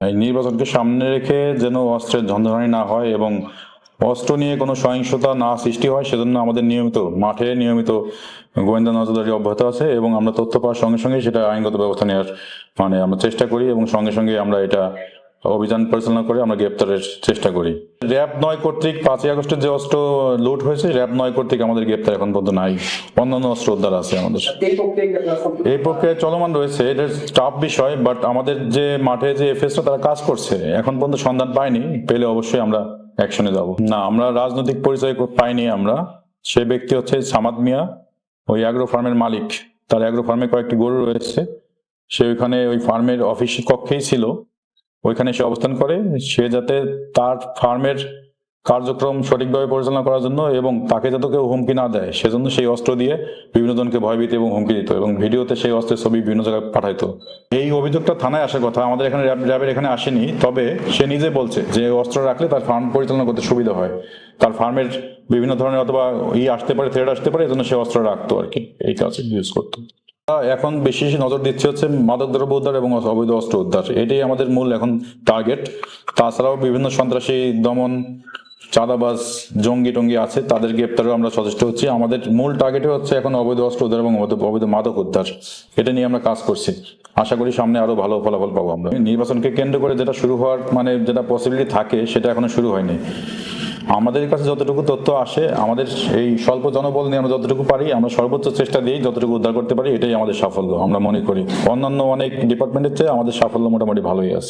এই নির্বাচনকে সামনে রেখে যেন অস্ত্রের ঝঞ্ঝানি না হয় এবং অস্ত্র নিয়ে কোনো সহিংসতা না সৃষ্টি হয়, সেজন্য আমাদের নিয়মিত মাঠে নিয়মিত গোয়েন্দা নজরদারি অব্যাহত আছে এবং আমরা তথ্য পাওয়ার সঙ্গে সঙ্গে সেটা আইনগত ব্যবস্থা নেওয়ার মানে আমরা চেষ্টা করি এবং সঙ্গে সঙ্গে আমরা এটা অভিযান পরিচালনা করে আমরা গ্রেপ্তারের চেষ্টা করি। র্যাব নয় কর্তৃক পাঁচই আগস্টের যে অস্ত্র লুট হয়েছে র্যাব নয় কর্তৃক আমাদের গ্রেপ্তার এখন পর্যন্ত নাই। অন্যান্য অস্ত্র উদ্ধার আছে আমাদের। এই প্রক্রিয়া এই প্রক্রিয়া চলমান রয়েছে এটা টাফ বিষয় বাট আমাদের যে মাঠে যে এফএসটা তারা কাজ করছে। এখন পর্যন্ত সন্ধান পাইনি পেলে অবশ্যই আমরা অ্যাকশনে যাব। না আমরা রাজনৈতিক পরিচয় পাইনি আমরা। সে ব্যক্তি হচ্ছে সামাদ মিয়া ওই অ্যাগ্রো ফার্মের মালিক। তার অ্যাগ্রো ফার্মে কয়েকটি গরু রয়েছে। সে ওইখানে ওই ফার্মের অফিস কক্ষেই ছিল। ওইখানে সে অবস্থান করে। সে যাতে তার ফার্মের কার্যক্রম সঠিকভাবে পরিচালনা করার জন্য এবং তাকে যাতে কেউ হুমকি না দেয়, সেজন্য সেই অস্ত্র দিয়ে বিভিন্ন জনকে ভয়ভীতি এবং হুমকি দিত এবং ভিডিওতে সেই অস্ত্রের ছবি বিভিন্ন জায়গায় পাঠাইতো। এই অভিযোগটা থানায় আসার কথা, আমাদের এখানে র্যাব, র্যাবের এখানে আসেনি, তবে সে নিজে বলছে যে অস্ত্র রাখলে তার ফার্ম পরিচালনা করতে সুবিধা হয়। তার ফার্মের বিভিন্ন ধরনের অথবা ই আসতে পারে থ্রেড আসতে পারে, এজন্য সে অস্ত্র রাখতো আর কি। এই কাজে ইউজ করতো। এখন বেশি বেশি নজর দিচ্ছে হচ্ছে মাদক দ্রব্য উদ্ধার এবং অবৈধ অস্ত্র উদ্ধার। এটাই আমাদের মূল এখন টার্গেট তাছাড়াও বিভিন্ন সন্ত্রাসী দমন, চাঁদাবাজ, জঙ্গি টঙ্গি আছে, তাদের গ্রেপ্তারেও আমরা সচেষ্ট হচ্ছি। আমাদের মূল টার্গেটে হচ্ছে এখন অবৈধ অস্ত্র উদ্ধার এবং অবৈধ মাদক উদ্ধার। এটা নিয়ে আমরা কাজ করছি। আশা করি সামনে আরও ভালো ফলাফল পাবো আমরা। নির্বাচনকে কেন্দ্র করে যেটা শুরু হওয়ার মানে যেটা পসিবিলিটি থাকে, সেটা এখনও শুরু হয়নি। আমাদের কাছে যতটুকু তথ্য আসে, আমাদের এই স্বল্প জনবল নিয়ে আমরা যতটুকু পারি, আমরা সর্বোচ্চ চেষ্টা দিয়েই যতটুকু উদ্ধার করতে পারি, এটাই আমাদের সাফল্য, আমরা মনে করি। অন্যান্য অনেক ডিপার্টমেন্টের চেয়ে আমাদের সাফল্য মোটামুটি ভালোই আছে।